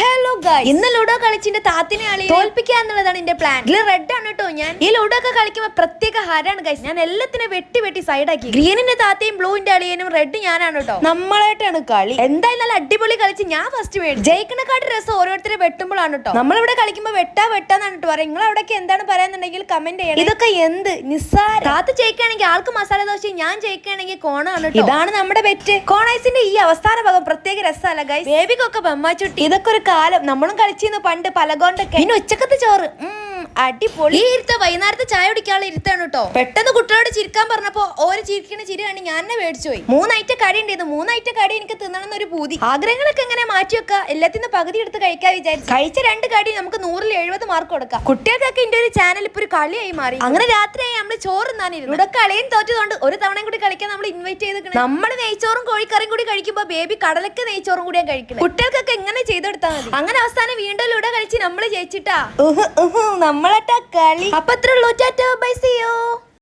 Hello guys ഇന്ന് ludo കളിച്ചിന്റെ താത്തിനെ ആളി തോൽപ്പിക്കുക എന്നുള്ളതാണ് എന്റെ പ്ലാൻ ഇതിൽ റെഡ് ആണ് കേട്ടോ ഞാൻ. ഈ ലുഡോ ഒക്കെ കളിക്കുമ്പോൾ പ്രത്യേക ഹരാണ് ഗൈസ് ഞാൻ എല്ലാത്തിനും വെട്ടി വെട്ടി സൈഡ് ആക്കി. ഗ്രീനിന്റെ താത്തയും ബ്ലൂവിന്റെ അളിയനും റെഡ് ഞാനാണ് കേട്ടോ നമ്മളായിട്ടാണ് കളി. എന്തായാലും നല്ല അടിപൊളി കളിച്ച് ഞാൻ ഫസ്റ്റ് വേണം ജയിക്കണക്കാട്ട് രസം ഓരോരുത്തരെ വെട്ടുമ്പോഴാണ് കേട്ടോ നമ്മളിവിടെ കളിക്കുമ്പോൾ വെട്ടാ വെട്ടാന്നാണ് കേട്ടോ പറയാം. നിങ്ങൾ അവിടേക്ക് എന്താണ് പറയാന്നുണ്ടെങ്കിൽ കമന്റ് ചെയ്യണം. ഇതൊക്കെ എന്ത്? നിസ്സാര. താത്ത ജയിക്കുകയാണെങ്കിൽ ആൾക്ക് മസാല ദോശ ഞാൻ ജയിക്കുകയാണെങ്കിൽ കോണാണ് ഇതാണ് നമ്മുടെ ബെറ്റ് കോണൈസിന്റെ ഈ അവസാന ഭാഗം പ്രത്യേക രസമല്ല ഗൈസ് ബേബിക്കൊക്കെ ബമ്മാച്ചുട്ടി ഇതൊക്കെ ഒരു കാലം നമ്മളും കളിച്ചിരുന്നു പണ്ട് പലകോണ്ടൊക്കെ. പിന്നെ ഉച്ചക്കത്തെ ചോറ്. അടിപൊളി. ഈ ഇരുത്ത വൈകുന്നേരത്തെ ചായ കുടിക്കാനുള്ള ഇരുത്താണ് കേട്ടോ. പെട്ടെന്ന് കുട്ടികളോട് ചിരിക്കാൻ പറഞ്ഞപ്പോ ഓര് ചിരിക്കുന്ന ചിരിയാണ് ഞാൻ തന്നെ മേടിച്ചു പോയി. മൂന്നായിട്ട് കടി ഉണ്ടായിരുന്നു മൂന്നായിട്ട് കടി എനിക്ക് തിന്നണം ഒരു പൂതി. ആഗ്രഹങ്ങളൊക്കെ എങ്ങനെ മാറ്റി വെക്കുക എല്ലാത്തിനും പകുതി എടുത്ത് കഴിക്കാൻ വിചാരിച്ചു. കഴിച്ച രണ്ട് കടി നമുക്ക് നൂറിൽ എഴുപത് മാർക്ക് കൊടുക്കാം. കുട്ടികൾക്കൊക്കെ എന്റെ ഒരു ചാനൽ ഇപ്പൊ ഒരു കളിയായി മാറി. അങ്ങനെ നമ്മൾ ചോറ് ഇവിടെ കളിയും തോറ്റതുകൊണ്ട് ഒരു തവണയും കൂടി കളിക്കാൻ നമ്മൾ ഇൻവൈറ്റ് ചെയ്ത് നമ്മൾ നെയ്ച്ചോറും കോഴിക്കറിയും കൂടി കഴിക്കുമ്പോ ബേബി കടലക്ക് നെയ്ച്ചോറും കൂടിയാ കഴിക്കുന്നത് കുട്ടികൾക്കൊക്കെ എങ്ങനെ ചെയ്തെടുത്താൽ മതി. അങ്ങനെ അവസാനം വീണ്ടും ലൂടെ കളിച്ച് നമ്മൾ ജയിച്ചിട്ടാ. നമ്മളട്ടാ കളി. അപ്പൊ ഇത്ര ഉള്ളൂ. ബൈ സിയോ